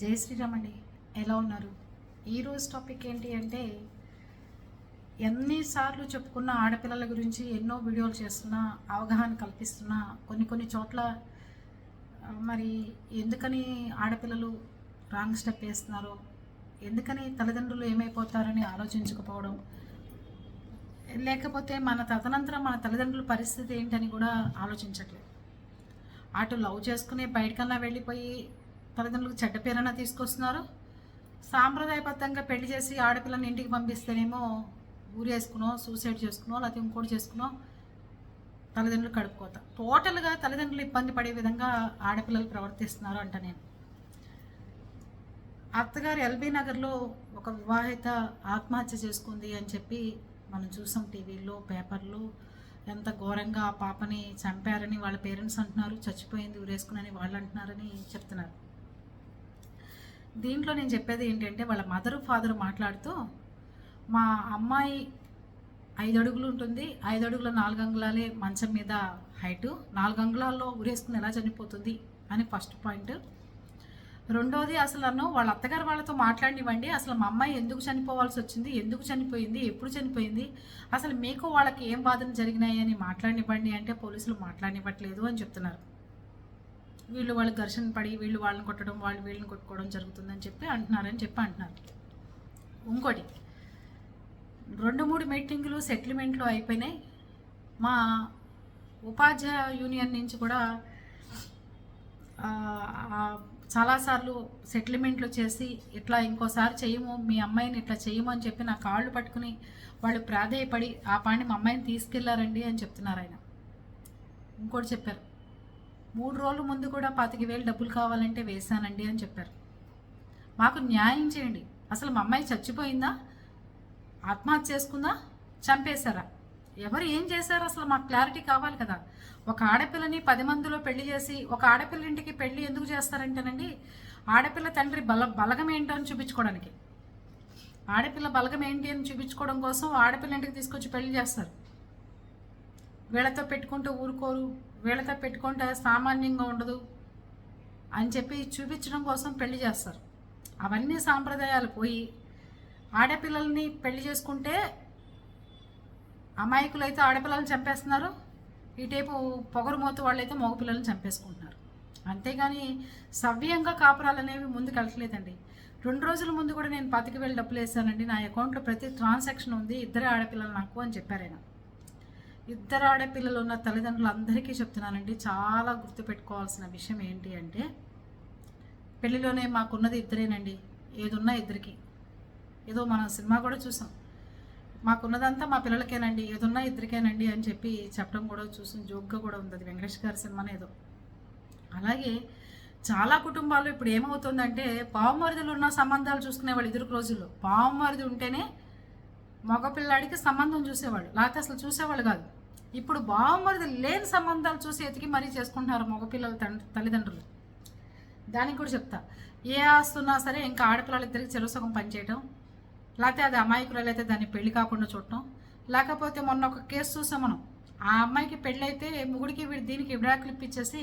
జై శ్రీరామ్ అండి ఎలా ఉన్నారు? ఈరోజు టాపిక్ ఏంటి అంటే ఎన్నిసార్లు చెప్పుకున్న ఆడపిల్లల గురించి ఎన్నో వీడియోలు చేస్తున్నా అవగాహన కల్పిస్తున్నా కొన్ని కొన్ని చోట్ల మరి ఎందుకని ఆడపిల్లలు రాంగ్ స్టెప్ వేస్తున్నారో? ఎందుకని తల్లిదండ్రులు ఏమైపోతారని ఆలోచించకపోవడం? లేకపోతే మన తదనంతరం మన తల్లిదండ్రుల పరిస్థితి ఏంటని కూడా ఆలోచించట్లేదు. అటు లవ్ చేసుకుని బయటకన్నా వెళ్ళిపోయి తల్లిదండ్రులకు చెడ్డ పేరైనా తీసుకొస్తున్నారు. సాంప్రదాయబద్ధంగా పెళ్ళి చేసి ఆడపిల్లని ఇంటికి పంపిస్తేనేమో ఊరేసుకునో సూసైడ్ చేసుకునో లేకపోతే ఇంకోటి చేసుకునో తల్లిదండ్రులు కడుపుకోత. టోటల్గా తల్లిదండ్రులు ఇబ్బంది పడే విధంగా ఆడపిల్లలు ప్రవర్తిస్తున్నారు అంట నేను. అత్తగారు ఎల్బీ నగర్లో ఒక వివాహిత ఆత్మహత్య చేసుకుంది అని చెప్పి మనం చూసాం టీవీలో పేపర్లో. ఎంత ఘోరంగా ఆ పాపని చంపారని వాళ్ళ పేరెంట్స్ అంటున్నారు చచ్చిపోయింది ఊరేసుకునని వాళ్ళు అంటున్నారని చెప్తున్నారు. దీంట్లో నేను చెప్పేది ఏంటంటే వాళ్ళ మదర్ ఫాదర్ మాట్లాడుతూ మా అమ్మాయి ఐదు అడుగులు ఉంటుంది. ఐదు అడుగుల నాలుగు అంగుళాలే మంచం మీద హైటు. నాలుగు అంగుళాల్లో ఊరేసుకుని ఎలా చనిపోతుంది? అని ఫస్ట్ పాయింట్ రెండోది అసలు నన్ను వాళ్ళ అత్తగారు వాళ్ళతో మాట్లాడినివ్వండి. అసలు మా అమ్మాయి ఎందుకు చనిపోవాల్సి వచ్చింది? ఎందుకు చనిపోయింది? ఎప్పుడు చనిపోయింది? అసలు మీకు వాళ్ళకి ఏం బాధలు జరిగినాయి అని మాట్లాడినివ్వండి అంటే పోలీసులు మాట్లాడినివ్వట్లేదు అని చెప్తున్నారు. వీళ్ళు వాళ్ళు ఘర్షణ పడి వీళ్ళు వాళ్ళని కొట్టడం వాళ్ళు వీళ్ళని కొట్టుకోవడం జరుగుతుందని చెప్పి అంటున్నారని చెప్పి అంటున్నారు. ఇంకోటి రెండు మూడు మీటింగులు సెటిల్మెంట్లు అయిపోయినాయి. మా ఉపాధ్యాయ యూనియన్ నుంచి కూడా చాలాసార్లు సెటిల్మెంట్లు చేసి ఇట్లా ఇంకోసారి చేయము మీ అమ్మాయిని ఇట్లా చేయము అని చెప్పి నా కాళ్ళు పట్టుకుని వాళ్ళు ప్రాధేయపడి ఆ పాడిని మా అమ్మాయిని తీసుకెళ్ళారండి అని చెప్తున్నారు ఆయన. ఇంకోటి చెప్పారు మూడు రోజుల ముందు కూడా పాతిక వేలు డబ్బులు కావాలంటే వేశానండి అని చెప్పారు. మాకు న్యాయం చేయండి. అసలు మా అమ్మాయి చచ్చిపోయిందా? ఆత్మహత్య చేసుకుందా? చంపేశారా? ఎవరు ఏం చేశారు? అసలు మాకు క్లారిటీ కావాలి కదా. ఒక ఆడపిల్లని పది మందిలో పెళ్ళి చేసి ఒక ఆడపిల్ల ఇంటికి పెళ్ళి ఎందుకు చేస్తారంటేనండి ఆడపిల్ల తండ్రి బల బలగం ఏంటో అని చూపించుకోవడానికి. ఆడపిల్ల బలగం ఏంటి అని చూపించుకోవడం కోసం ఆడపిల్ల ఇంటికి తీసుకొచ్చి పెళ్ళి చేస్తారు. వీళ్ళతో పెట్టుకుంటూ ఊరుకోరు. వీళ్ళతో పెట్టుకుంటే సామాన్యంగా ఉండదు అని చెప్పి చూపించడం కోసం పెళ్ళి చేస్తారు. అవన్నీ సాంప్రదాయాలు పోయి ఆడపిల్లల్ని పెళ్ళి చేసుకుంటే అమాయకులు అయితే ఆడపిల్లల్ని చంపేస్తున్నారు. ఇటేపు పొగరుమోతు వాళ్ళైతే మగపిల్లల్ని చంపేసుకుంటున్నారు. అంతేగాని సవ్యంగా కాపురాలు అనేవి ముందుకు వెళ్ళట్లేదండి. రెండు రోజుల ముందు కూడా నేను పాతిక వేలు డబ్బులు వేసానండి. నా అకౌంట్లో ప్రతి ట్రాన్సాక్షన్ ఉంది. ఇద్దరే ఆడపిల్లలు నాకు అని చెప్పారు ఆయన. ఇద్దరు ఆడపిల్లలు ఉన్న తల్లిదండ్రులు అందరికీ చెప్తున్నానండి చాలా గుర్తుపెట్టుకోవాల్సిన విషయం ఏంటి అంటే పెళ్ళిలోనే మాకున్నది ఇద్దరేనండి ఏదున్నా ఇద్దరికి. ఏదో మనం సినిమా కూడా చూసాం. మాకున్నదంతా మా పిల్లలకేనండి ఏదున్నా ఇద్దరికేనండి అని చెప్పి చెప్పడం కూడా చూసిన జోక్గా కూడా ఉంది అది. వెంకటేష్ గారి సినిమానే ఏదో. అలాగే చాలా కుటుంబాలు ఇప్పుడు ఏమవుతుందంటే పావుమరిదులు ఉన్న సంబంధాలు చూసుకునేవాళ్ళు ఇద్దరు రోజుల్లో పావుమరిది ఉంటేనే మగపిల్లాడికి సంబంధం చూసేవాళ్ళు. లేకపోతే అసలు చూసేవాళ్ళు కాదు. ఇప్పుడు బావమరిది లేని సంబంధాలు చూసి ఎతికి మరీ చేసుకుంటున్నారు మగపిల్లల తండ్రి తల్లిదండ్రులు. దానికి కూడా చెప్తా. ఏ ఆస్తున్నా సరే ఇంకా ఆడపిల్లలు ఇద్దరికి చెరుసగం పనిచేయటం లేకపోతే అది అమాయకురాలు అయితే దాన్ని పెళ్ళి కాకుండా చూడటం లేకపోతే మొన్న ఒక కేసు చూసాం మనం. ఆ అమ్మాయికి పెళ్ళైతే ముగుడికి వీడి దీనికి విడాకులు ఇప్పించేసి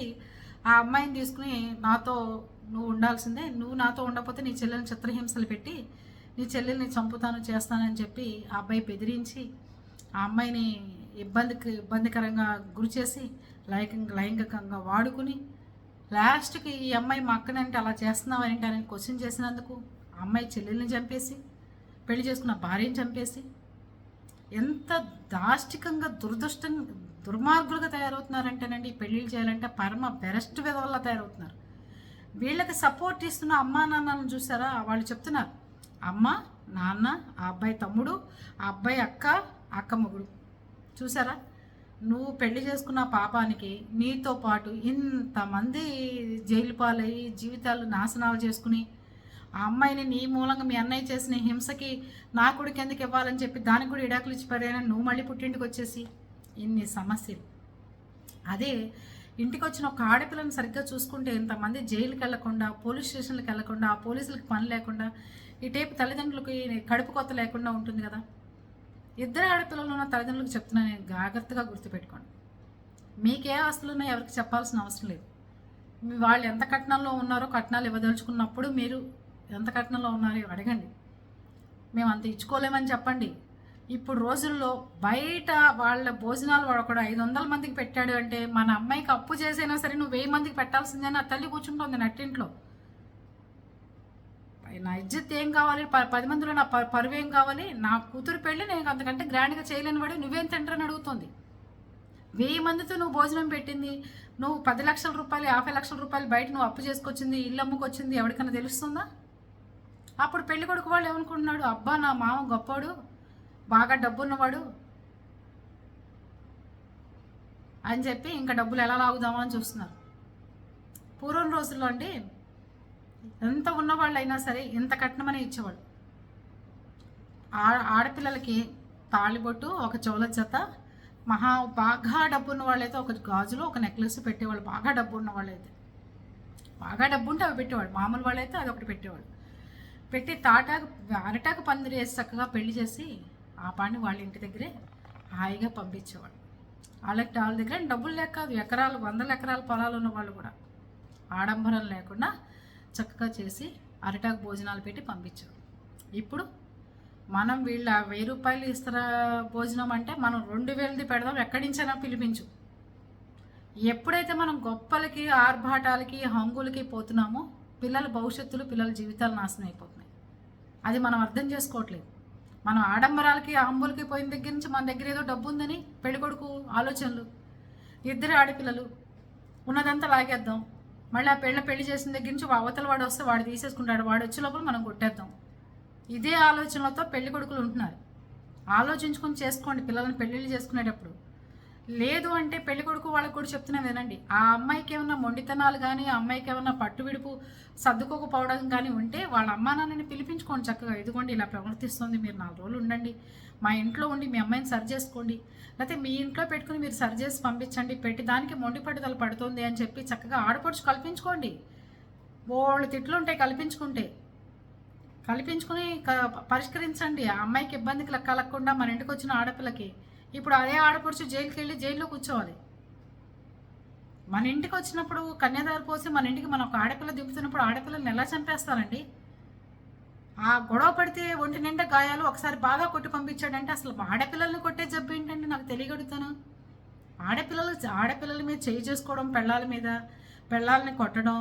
ఆ అమ్మాయిని తీసుకుని నాతో నువ్వు ఉండాల్సిందే నువ్వు నాతో ఉండకపోతే నీ చెల్లెల్ని చిత్రహింసలు పెట్టి నీ చెల్లెల్ని చంపుతాను చేస్తానని చెప్పి ఆ అబ్బాయి బెదిరించి ఆ అమ్మాయిని ఇబ్బందికి ఇబ్బందికరంగా గురి చేసి లైంగిక లైంగికంగా వాడుకుని లాస్ట్కి ఈ అమ్మాయి మా అక్కనంటే అలా చేస్తున్నావు అని క్వశ్చన్ చేసినందుకు ఆ అమ్మాయి చెల్లెల్ని చంపేసి పెళ్ళి చేసుకున్న భార్యని చంపేసి ఎంత దాష్టికంగా దురదృష్టం దుర్మార్గులుగా తయారవుతున్నారంటేనండి ఈ పెళ్ళిళ్ళు చేయాలంటే పరమ బెరస్ట్ విధవల్లా తయారవుతున్నారు. వీళ్ళకి సపోర్ట్ ఇస్తున్న అమ్మా నాన్నలను చూసారా? వాళ్ళు చెప్తున్నారు అమ్మ నాన్న ఆ అబ్బాయి తమ్ముడు ఆ అబ్బాయి అక్క అక్క మొగుడు. చూసారా? నువ్వు పెళ్ళి చేసుకున్న పాపానికి నీతో పాటు ఇంతమంది జైలు పాలయ్యి జీవితాలు నాశనాలు చేసుకుని ఆ అమ్మాయిని నీ మూలంగా మీ అన్నయ్య చేసిన హింసకి నా కొడుకు ఎందుకు ఇవ్వాలని చెప్పి దానికి కూడా ఇడాకులు ఇచ్చి పడేయని నువ్వు మళ్ళీ పుట్టింటికి వచ్చేసి ఇన్ని సమస్యలు. అదే ఇంటికి వచ్చిన ఒక ఆడపిల్లని సరిగ్గా చూసుకుంటే ఇంతమంది జైలుకి వెళ్ళకుండా పోలీస్ స్టేషన్లకు వెళ్ళకుండా ఆ పోలీసులకు పని లేకుండా ఈ టైపు తల్లిదండ్రులకి కడుపు కొత్త లేకుండా ఉంటుంది కదా. ఇద్దరు ఆడపిల్లలు ఉన్న తల్లిదండ్రులకు చెప్తున్నాను నేను జాగ్రత్తగా గుర్తుపెట్టుకోండి. మీకే ఆస్తులు ఉన్నాయో ఎవరికి చెప్పాల్సిన అవసరం లేదు. వాళ్ళు ఎంత కట్నంలో ఉన్నారో కట్నాలు ఇవ్వదలుచుకున్నప్పుడు మీరు ఎంత కట్నంలో ఉన్నారో అడగండి. మేము అంత ఇచ్చుకోలేమని చెప్పండి. ఇప్పుడు రోజుల్లో బయట వాళ్ళ భోజనాలు వాడు ఐదు వందల మందికి పెట్టాడు అంటే మన అమ్మాయికి అప్పు చేసైనా సరే నువ్వు వెయ్యి మందికి పెట్టాల్సిందే ఆ తల్లి కూర్చుంటుంది నట్టింట్లో. నా ఇజ్జత్ ఏం కావాలి? ప- పది మందిలో నా పరువు ఏం కావాలి? నా కూతురు పెళ్ళి నేను అంతకంటే గ్రాండ్గా చేయలేని వాడు నువ్వేం తింటారని అడుగుతుంది. వెయ్యి మందితో నువ్వు భోజనం పెట్టింది. నువ్వు పది లక్షల రూపాయలు యాభై లక్షల రూపాయలు బయట నువ్వు అప్పు చేసుకొచ్చింది ఇల్లు అమ్ముకొచ్చింది ఎవరికైనా తెలుస్తుందా? అప్పుడు పెళ్ళి కొడుకు వాళ్ళు ఏమనుకుంటున్నాడు? అబ్బా నా మామ గొప్పోడు బాగా డబ్బున్నవాడు అని చెప్పి ఇంకా డబ్బులు ఎలా లాగుదామా అని చూస్తున్నారు. పూర్వం రోజుల్లో అంటే ఎంత ఉన్నవాళ్ళైనా సరే ఎంత కట్నమని ఇచ్చేవాడు ఆ ఆడపిల్లలకి తాళిబొట్టు ఒక చోల జత మహా బాగా డబ్బు ఉన్న వాళ్ళైతే ఒక గాజులో ఒక నెక్లెస్ పెట్టేవాళ్ళు బాగా డబ్బు ఉన్న వాళ్ళైతే బాగా డబ్బు ఉంటే అవి పెట్టేవాడు మామూలు వాళ్ళైతే అది ఒకటి పెట్టేవాడు పెట్టి తాటాకు అరటాకు పందిరి వేసి చక్కగా పెళ్ళి చేసి ఆ పాడిని వాళ్ళ ఇంటి దగ్గరే హాయిగా పంపించేవాడు వాళ్ళకి వాళ్ళ దగ్గర డబ్బులు లేక కాదు ఎకరాలు వందల ఎకరాల పొలాలు ఉన్న వాళ్ళు కూడా. ఆడంబరం లేకుండా చక్కగా చేసి అరిటాకు భోజనాలు పెట్టి పంపించారు. ఇప్పుడు మనం వీళ్ళ వెయ్యి రూపాయలు ఇస్తారా భోజనం అంటే మనం రెండు వేలది పెడదాం ఎక్కడి నుంచైనా పిలిపించు. ఎప్పుడైతే మనం గొప్పలకి ఆర్భాటాలకి హంగులకి పోతున్నామో పిల్లల భవిష్యత్తులు పిల్లల జీవితాలు నాశనం అయిపోతున్నాయి. అది మనం అర్థం చేసుకోవట్లేదు. మనం ఆడంబరాలకి అంబులకి పోయిన దగ్గర నుంచి మన దగ్గర ఏదో డబ్బు ఉందని పెళ్ళికొడుకు ఆలోచనలు ఇద్దరు ఆడపిల్లలు ఉన్నదంతా లాగేద్దాం. మళ్ళీ ఆ పెళ్ళ పెళ్ళి చేసిన దగ్గర నుంచి అవతల వాడు వస్తే వాడు తీసేసుకుంటాడు. వాడు వచ్చే లోపల మనం కొట్టేద్దాం. ఇదే ఆలోచనలతో పెళ్ళి కొడుకులు ఉంటున్నారు. ఆలోచించుకొని చేసుకోండి పిల్లల్ని పెళ్ళిళ్ళు చేసుకునేటప్పుడు. లేదు అంటే పెళ్ళి కొడుకు వాళ్ళకు కూడా చెప్తున్నా వినండి. ఆ అమ్మాయికి ఏమన్నా మొండితనాలు కానీ ఆ అమ్మాయికి ఏమన్నా పట్టు విడుపు సర్దుకోకపోవడం కానీ ఉంటే వాళ్ళ అమ్మా నాన్నని పిలిపించుకోండి చక్కగా. ఇదిగోండి ఇలా ప్రవర్తిస్తుంది మీరు నాలుగు రోజులు ఉండండి. మా ఇంట్లో ఉండి మీ అమ్మాయిని సరి చేసుకోండి. లేకపోతే మీ ఇంట్లో పెట్టుకుని మీరు సరి చేసి పంపించండి. పెట్టి దానికి మొండి పట్టుదల పడుతుంది అని చెప్పి చక్కగా ఆడపడుచు కల్పించుకోండి. బోళ్ళు తిట్లు ఉంటాయి కల్పించుకుంటే. కల్పించుకుని క- పరిష్కరించండి. ఆ అమ్మాయికి ఇబ్బంది కలగకుండా మన ఇంటికి వచ్చిన ఆడపిల్లకి ఇప్పుడు అదే ఆడపడుచు జైలుకి వెళ్ళి జైల్లో కూర్చోవాలి. మన ఇంటికి వచ్చినప్పుడు కన్యాదారి పోసి మన ఇంటికి మనం ఒక ఆడపిల్ల దింపుతున్నప్పుడు ఆడపిల్లల్ని ఎలా చంపేస్తారండి? ఆ గొడవ పడితే ఒంటి నిండా గాయాలు ఒకసారి బాగా కొట్టి పంపించాడంటే అసలు ఆడపిల్లల్ని కొట్టే జబ్బు ఏంటంటే నాకు తెలియగడుగుతాను? ఆడపిల్లలు ఆడపిల్లల మీద చేయి చేసుకోవడం పెళ్ళాల మీద పెళ్ళాలని కొట్టడం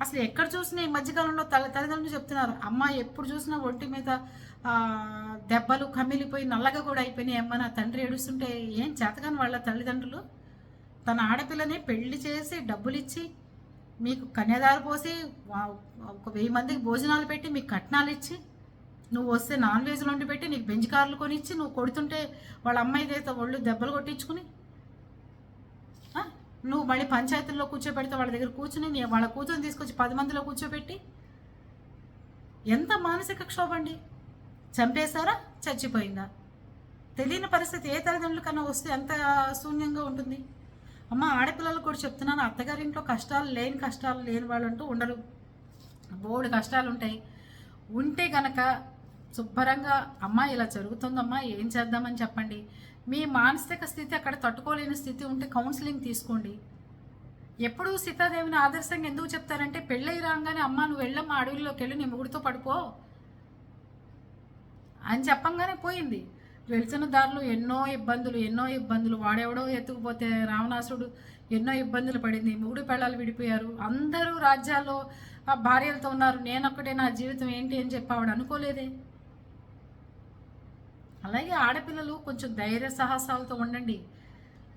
అసలు ఎక్కడ చూసినా ఈ మధ్యకాలంలో తల్లి తల్లిదండ్రులు చెప్తున్నారు అమ్మ ఎప్పుడు చూసినా ఒంటి మీద దెబ్బలు కమిలిపోయి నల్లగా కూడా అయిపోయినాయి అమ్మ నా తండ్రి ఏడుస్తుంటే ఏం చేతగాని వాళ్ళ తల్లిదండ్రులు? తన ఆడపిల్లని పెళ్ళి చేసి డబ్బులు ఇచ్చి మీకు కన్యాదారు పోసి ఒక వెయ్యి మందికి భోజనాలు పెట్టి మీకు కట్నాలు ఇచ్చి నువ్వు వస్తే నాన్ వెజ్లు వండి పెట్టి నీకు బెంచ్ కార్లు కొనిచ్చి నువ్వు కొడుతుంటే వాళ్ళ అమ్మాయి అయితే ఒళ్ళు దెబ్బలు కొట్టించుకుని నువ్వు మళ్ళీ పంచాయతీల్లో కూర్చోబెడితే వాళ్ళ దగ్గర కూర్చుని నేను వాళ్ళ కూతురుని తీసుకొచ్చి పది మందిలో కూర్చోబెట్టి ఎంత మానసిక క్షోభ అండి? చంపేశారా? చచ్చిపోయిందా? తెలియని పరిస్థితి ఏ తల్లిదండ్రుల కన్నా వస్తే ఎంత శూన్యంగా ఉంటుంది? అమ్మ ఆడపిల్లలు కూడా చెప్తున్నాను అత్తగారింట్లో కష్టాలు లేని కష్టాలు లేని వాళ్ళు అంటూ ఉండరు. బోడు కష్టాలు ఉంటాయి. ఉంటే గనక శుభ్రంగా అమ్మ ఇలా జరుగుతుందమ్మా ఏం చేద్దామని చెప్పండి. మీ మానసిక స్థితి అక్కడ తట్టుకోలేని స్థితి ఉంటే కౌన్సిలింగ్ తీసుకోండి. ఎప్పుడు సీతాదేవిని ఆదర్శంగా ఎందుకు చెప్తారంటే పెళ్ళై రాగానే అమ్మ నువ్వు మా అడవిలోకి వెళ్ళి నీ ముగుడితో పడుకో అని చెప్పంగానే పోయింది. వెళ్తున్న దారిలో ఎన్నో ఇబ్బందులు ఎన్నో ఇబ్బందులు. వాడెవడో ఎత్తుకుపోతే రావణాసుడు ఎన్నో ఇబ్బందులు పడింది. మూడు పెళ్ళాలు విడిపోయారు. అందరూ రాజ్యాల్లో ఆ భార్యలతో ఉన్నారు. నేనొక్కటే నా జీవితం ఏంటి అని చెప్పి ఆవిడ అనుకోలేదే. అలాగే ఆడపిల్లలు కొంచెం ధైర్య సాహసాలతో ఉండండి.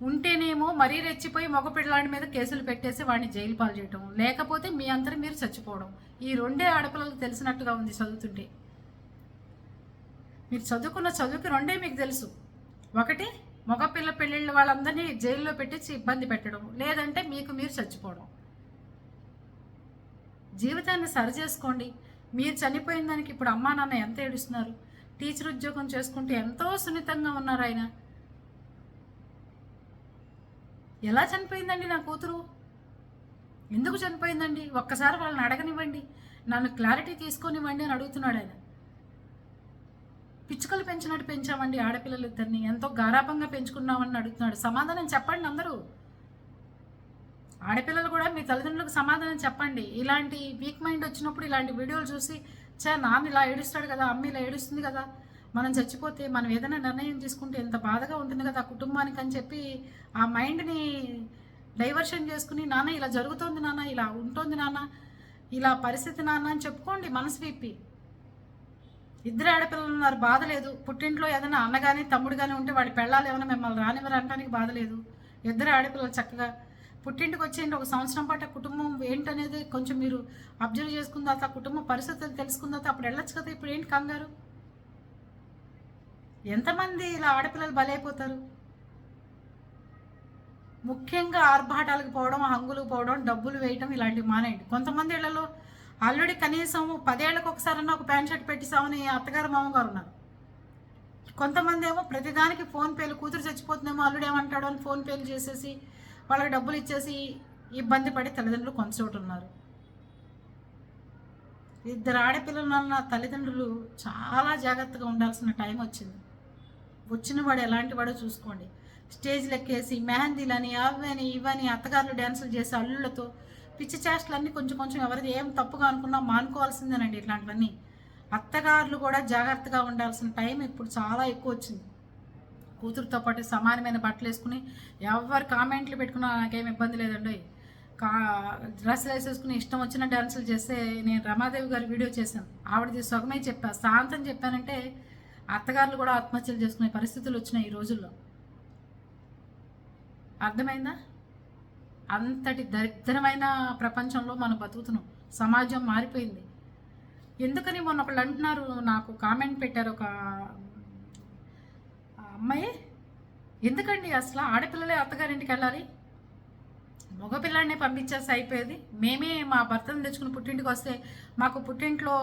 ఉంటేనేమో మరీ రెచ్చిపోయి మగపిడ్లాడి మీద కేసులు పెట్టేసి వాడిని జైలు పాలు చేయటం. లేకపోతే మీ అందరు మీరు చచ్చిపోవడం. ఈ రెండే ఆడపిల్లలకు తెలిసినట్టుగా ఉంది చదువుతుంటే. మీరు చదువుకున్న చదువుకి రెండే మీకు తెలుసు. ఒకటి మగపిల్ల పెళ్ళిళ్ళ వాళ్ళందరినీ జైల్లో పెట్టించి ఇబ్బంది పెట్టడం. లేదంటే మీకు మీరు చచ్చిపోవడం. జీవితాన్ని సరిచేసుకోండి. మీరు చనిపోయిన దానికి ఇప్పుడు అమ్మా నాన్న ఎంత ఏడుస్తున్నారు? టీచర్ ఉద్యోగం చేసుకుంటూ ఎంతో సున్నితంగా ఉన్నారు ఆయన. ఎలా చనిపోయిందండి నా కూతురు? ఎందుకు చనిపోయిందండి? ఒక్కసారి వాళ్ళని అడగనివ్వండి. నన్ను క్లారిటీ తీసుకొనివ్వండి అని అడుగుతున్నాడు ఆయన. పిచ్చుకలు పెంచినట్టు పెంచామండి ఆడపిల్లలు ఇద్దరిని ఎంతో గారాపంగా పెంచుకున్నామని అడుగుతున్నాడు. సమాధానం చెప్పండి అందరూ. ఆడపిల్లలు కూడా మీ తల్లిదండ్రులకు సమాధానం చెప్పండి. ఇలాంటి వీక్ మైండ్ వచ్చినప్పుడు ఇలాంటి వీడియోలు చూసి చా నాన్న ఇలా ఏడుస్తాడు కదా అమ్మ ఇలా ఏడుస్తుంది కదా. మనం చచ్చిపోతే మనం ఏదైనా నిర్ణయం తీసుకుంటే ఎంత బాధగా ఉంటుంది కదా ఆ కుటుంబానికి అని చెప్పి ఆ మైండ్ని డైవర్షన్ చేసుకుని నాన్న ఇలా జరుగుతోంది నాన్న ఇలా ఉంటుంది నాన్న ఇలా పరిస్థితి నాన్న అని చెప్పుకోండి మనసు విప్పి. ఇద్దరు ఆడపిల్లలు ఉన్నారు బాధ లేదు. పుట్టింట్లో ఏదైనా అన్న కానీ తమ్ముడు కానీ ఉంటే వాడి పెళ్ళాలు ఏమైనా మిమ్మల్ని రానివ్వరు అనడానికి బాధ లేదు. ఇద్దరు ఆడపిల్లలు చక్కగా పుట్టింటికి వచ్చేయండి ఒక సంవత్సరం పాటు ఆ కుటుంబం ఏంటనేది కొంచెం మీరు అబ్జర్వ్ చేసుకున్న తర్వాత ఆ కుటుంబ పరిస్థితులు తెలుసుకున్న తర్వాత అప్పుడు వెళ్ళొచ్చు కదా ఇప్పుడు ఏంటి కంగారు? ఎంతమంది ఇలా ఆడపిల్లలు బలైపోతారు? ముఖ్యంగా ఆర్భాటాలకు పోవడం హంగులు పోవడం డబ్బులు వేయడం ఇలాంటివి మానేయండి. కొంతమంది ఇళ్ళలో ఆల్రెడీ కనీసం పదేళ్ళకి ఒకసారన్నా ఒక ప్యాంట్ షర్ట్ పెట్టిస్తామని అత్తగారు మామగారు ఉన్నారు. కొంతమంది ఏమో ప్రతిదానికి ఫోన్ పేలు కూతురు చచ్చిపోతుందేమో అల్లుడు ఏమంటాడు అని ఫోన్ పేలు చేసేసి వాళ్ళకి డబ్బులు ఇచ్చేసి ఇబ్బంది పడి తల్లిదండ్రులు కొంచెోటి ఇద్దరు ఆడపిల్లలు ఉన్న తల్లిదండ్రులు చాలా జాగ్రత్తగా ఉండాల్సిన టైం వచ్చింది. వచ్చిన వాడు ఎలాంటి వాడో చూసుకోండి. స్టేజ్లు ఎక్కేసి మెహందీలని అవని ఇవని అత్తగారులు డ్యాన్సులు చేసి అల్లుళ్ళతో పిచ్చి చేష్టలన్నీ కొంచెం కొంచెం ఎవరిది ఏం తప్పుగా అనుకున్నా మానుకోవాల్సిందేనండి ఇట్లాంటివన్నీ. అత్తగారులు కూడా జాగ్రత్తగా ఉండాల్సిన టైం ఇప్పుడు చాలా ఎక్కువ వచ్చింది. కూతురుతో పాటు సమానమైన బట్టలు వేసుకుని ఎవరు కామెంట్లు పెట్టుకున్నా నాకేం ఇబ్బంది లేదండి. కా డ్రెస్సులు వేసేసుకుని ఇష్టం వచ్చిన డ్యాన్సులు చేస్తే నేను రమాదేవి గారి వీడియో చేశాను. ఆవిడది సుఖమే చెప్పా. శాంతం చెప్పానంటే అత్తగారులు కూడా ఆత్మహత్యలు చేసుకునే పరిస్థితులు వచ్చినాయి ఈ రోజుల్లో. అర్థమైందా? అంతటి దరిద్రమైన ప్రపంచంలో మనం బతుకుతున్నాం. సమాజం మారిపోయింది. ఎందుకని మొన్న ఒకళ్ళు అంటున్నారు నాకు కామెంట్ పెట్టారు ఒక అమ్మాయి? ఎందుకండి అసలు ఆడపిల్లలే అత్తగారింటికి వెళ్ళాలి? మగపిల్లాడినే పంపించేస్తే అయిపోయేది. మేమే మా భర్తను తెచ్చుకుని పుట్టింటికి వస్తే మాకు పుట్టింట్లో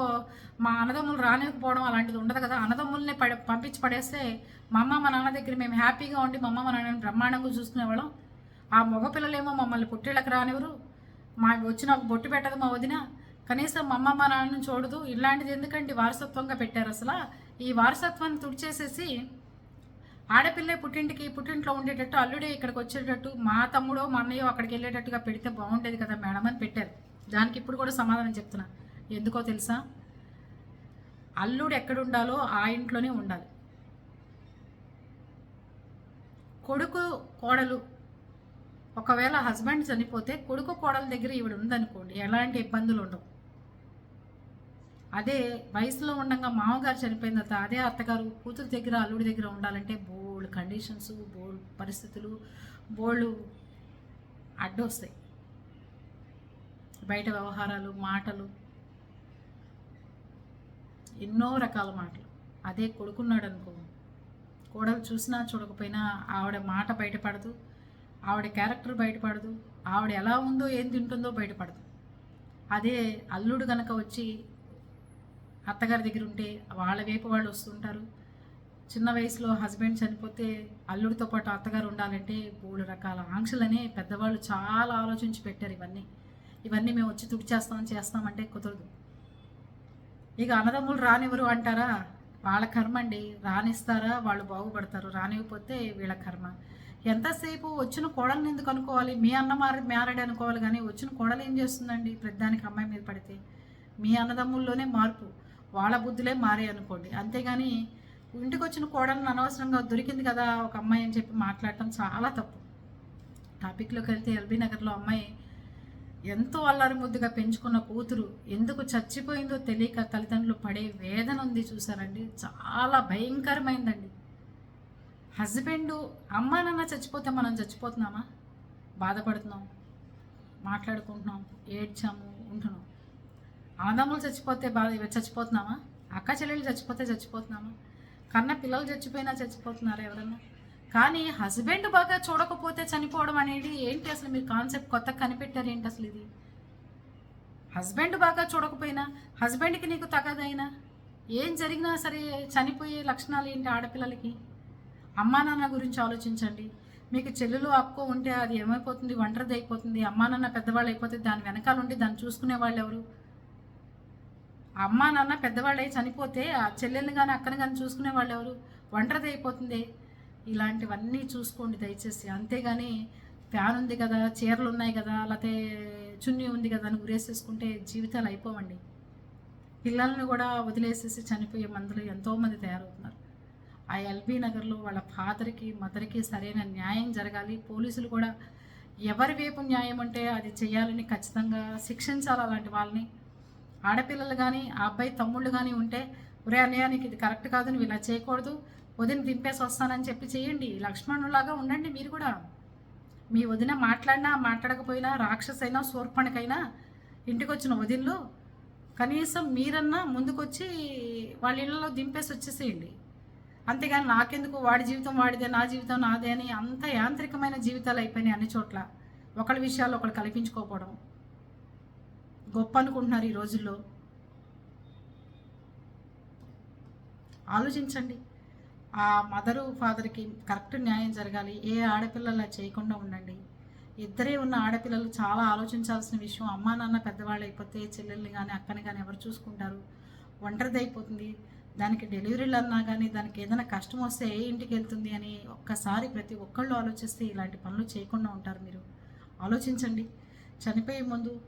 మా అన్నదమ్ములు రానివ్వకపోవడం అలాంటిది ఉండదు కదా. అన్నదమ్ముల్ని పడ పంపించి పడేస్తే మా అమ్మ మా నాన్న దగ్గర మేము హ్యాపీగా ఉండి మా అమ్మ మా నాన్నని బ్రహ్మాండంగా చూసుకునేవాళ్ళం. ఆ మగపిల్లలేమో మమ్మల్ని పుట్టిళ్ళకి రానివ్వరు. మా వచ్చిన ఒక బొట్టు పెట్టదు మా వదిన. కనీసం మా అమ్మ మా నాన్నని చూడదు. ఇలాంటిది ఎందుకంటే వారసత్వంగా పెట్టారు అసలు? ఈ వారసత్వాన్ని తుడిచేసేసి ఆడపిల్లే పుట్టింటికి పుట్టింట్లో ఉండేటట్టు అల్లుడే ఇక్కడికి వచ్చేటట్టు మా తమ్ముడో మా అన్నయ్యో అక్కడికి వెళ్ళేటట్టుగా పెడితే బాగుండేది కదా మేడం అని పెట్టారు. దానికి ఇప్పుడు కూడా సమాధానం చెప్తున్నా. ఎందుకో తెలుసా? అల్లుడు ఎక్కడ ఉండాలో ఆ ఇంట్లోనే ఉండాలి. కొడుకు కోడలు ఒకవేళ హస్బెండ్ చనిపోతే కొడుకు కోడల దగ్గర ఈవిడ ఉందనుకోండి ఎలాంటి ఇబ్బందులు ఉండవు. అదే వయసులో ఉండగా మామగారు చనిపోయిన తర్వాత అదే అత్తగారు కూతురు దగ్గర అల్లుడి దగ్గర ఉండాలంటే బోల్డ్ కండిషన్స్ బోల్డ్ పరిస్థితులు బోల్డ్ అడ్డొస్తాయి. బయట వ్యవహారాలు మాటలు ఎన్నో రకాల మాటలు. అదే కొడుకున్నాడు అనుకో కోడలు చూసినా చూడకపోయినా ఆవిడ మాట బయటపడదు ఆవిడ క్యారెక్టర్ బయటపడదు ఆవిడ ఎలా ఉందో ఏం తింటుందో బయటపడదు. అదే అల్లుడు కనుక వచ్చి అత్తగారి దగ్గర ఉంటే వాళ్ళ వైపు వాళ్ళు వస్తుంటారు. చిన్న వయసులో హస్బెండ్ చనిపోతే అల్లుడితో పాటు అత్తగారు ఉండాలంటే మూడు రకాల ఆంక్షలని పెద్దవాళ్ళు చాలా ఆలోచించి పెట్టారు ఇవన్నీ. ఇవన్నీ మేము వచ్చి తుడిచేస్తాం చేస్తామంటే కుదరదు. ఇక అన్నదమ్ములు రానివ్వరు అంటారా? వాళ్ళ కర్మ అండి. రానిస్తారా? వాళ్ళు బాగుపడతారు. రానివ్వకపోతే వీళ్ళ కర్మ. ఎంతసేపు వచ్చిన కోడల్ని ఎందుకు అనుకోవాలి? మీ అన్న మారి మారాడు అనుకోవాలి కానీ వచ్చిన కోడలు ఏం చేస్తుందండి? ప్రతిదానికి అమ్మాయి మీద పడితే. మీ అన్నదమ్ముల్లోనే మార్పు. వాళ్ళ బుద్ధులే మారే అనుకోండి. అంతేగాని ఇంటికి వచ్చిన కోడలను అనవసరంగా దొరికింది కదా ఒక అమ్మాయి అని చెప్పి మాట్లాడటం చాలా తప్పు. టాపిక్లోకి వెళ్తే ఎల్బీ నగర్లో అమ్మాయి ఎంతో అల్లారి ముద్దుగా పెంచుకున్న కూతురు ఎందుకు చచ్చిపోయిందో తెలియక తల్లిదండ్రులు పడే వేదన ఉంది చూసారండి. చాలా భయంకరమైందండి. హస్బెండ్ అమ్మా నాన్న చచ్చిపోతే మనం చచ్చిపోతున్నామా? బాధపడుతున్నాం మాట్లాడుకుంటున్నాం ఏడ్చాము ఉంటున్నాం. అన్నదమ్ములు చచ్చిపోతే బాధ చచ్చిపోతున్నామా? అక్క చెల్లెలు చచ్చిపోతే చచ్చిపోతున్నామా? కన్న పిల్లలు చచ్చిపోయినా చచ్చిపోతున్నారు ఎవరన్నా? కానీ హస్బెండ్ బాగా చూడకపోతే చనిపోవడం అనేది ఏంటి అసలు మీరు కాన్సెప్ట్ కొత్తగా కనిపెట్టారు ఏంటి అసలు ఇది? హస్బెండ్ బాగా చూడకపోయినా హస్బెండ్కి నీకు తగదైనా ఏం జరిగినా సరే చనిపోయే లక్షణాలు ఏంటి ఆడపిల్లలకి? అమ్మా నాన్న గురించి ఆలోచించండి. మీకు చెల్లెలు అక్కో ఉంటే అది ఏమైపోతుంది? ఒంటరిది అయిపోతుంది. అమ్మా నాన్న పెద్దవాళ్ళు అయిపోతే దాని వెనకాల ఉండి దాన్ని చూసుకునే వాళ్ళు ఎవరు? అమ్మా నాన్న పెద్దవాళ్ళు అయి చనిపోతే ఆ చెల్లెల్ని కానీ అక్కని కానీ చూసుకునే వాళ్ళు ఎవరు? ఒంటరిది అయిపోతుంది. ఇలాంటివన్నీ చూసుకోండి దయచేసి. అంతేగాని ఫ్యాన్ ఉంది కదా చీరలు ఉన్నాయి కదా లేకపోతే చున్నీ ఉంది కదా అని ఉరేసేసుకుంటే జీవితాలు అయిపోవండి. పిల్లల్ని కూడా వదిలేసేసి చనిపోయే మందులు ఎంతోమంది తయారవుతున్నారు. ఆ ఎల్బీ నగర్లో వాళ్ళ ఫాదర్కి మదర్కి సరైన న్యాయం జరగాలి. పోలీసులు కూడా ఎవరి వైపు న్యాయం అంటే అది చేయాలని ఖచ్చితంగా శిక్షించాలి అలాంటి వాళ్ళని. ఆడపిల్లలు కానీ ఆ అబ్బాయి తమ్ముళ్ళు కానీ ఉంటే ఒరే అన్నయానికి ఇది కరెక్ట్ కాదు నువ్వు ఇలా చేయకూడదు. వదిన దింపేసి వస్తానని చెప్పి చేయండి. లక్ష్మణులాగా ఉండండి మీరు కూడా. మీ వదిన మాట్లాడినా మాట్లాడకపోయినా రాక్షసైనా శూర్పణకైనా ఇంటికి వచ్చిన వదిన్లు కనీసం మీరన్నా ముందుకొచ్చి వాళ్ళ ఇళ్ళలో దింపేసి వచ్చేసేయండి. అంతేగాని నాకెందుకు? వాడి జీవితం వాడిదే నా జీవితం నాదే అని అంత యాంత్రికమైన జీవితాలు అయిపోయినాయి అన్ని చోట్ల. ఒకళ్ళ విషయాలు ఒకళ్ళు కల్పించుకోకపోవడం. గొప్ప అనుకుంటున్నారు ఈ రోజుల్లో. ఆలోచించండి. ఆ మదరు ఫాదర్కి కరెక్ట్ న్యాయం జరగాలి. ఏ ఆడపిల్లలు చేయకుండా ఉండండి. ఇద్దరే ఉన్న ఆడపిల్లలు చాలా ఆలోచించాల్సిన విషయం అమ్మా నాన్న పెద్దవాళ్ళు అయిపోతే చెల్లెల్ని కానీ అక్కని కానీ ఎవరు చూసుకుంటారు? ఒంటరిది అయిపోతుంది. దానికి డెలివరీలు అన్నా కానీ దానికి ఏదైనా కష్టం వస్తే ఏ ఇంటికి వెళ్తుంది అని ఒక్కసారి ప్రతి ఒక్కళ్ళు ఆలోచిస్తే ఇలాంటి పనులు చేయకుండా ఉంటారు మీరు. ఆలోచించండి. చనిపోయే ముందు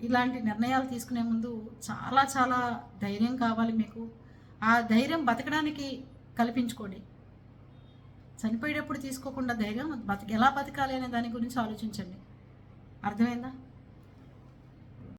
ఇలాంటి నిర్ణయాలు తీసుకునే ముందు చాలా చాలా ధైర్యం కావాలి మీకు. ఆ ధైర్యం బతకడానికి కల్పించుకోండి. చనిపోయేటప్పుడు తీసుకోకుండా ధైర్యం బతికి ఎలా బతకాలి అనే దాని గురించి ఆలోచించండి. అర్థమైందా?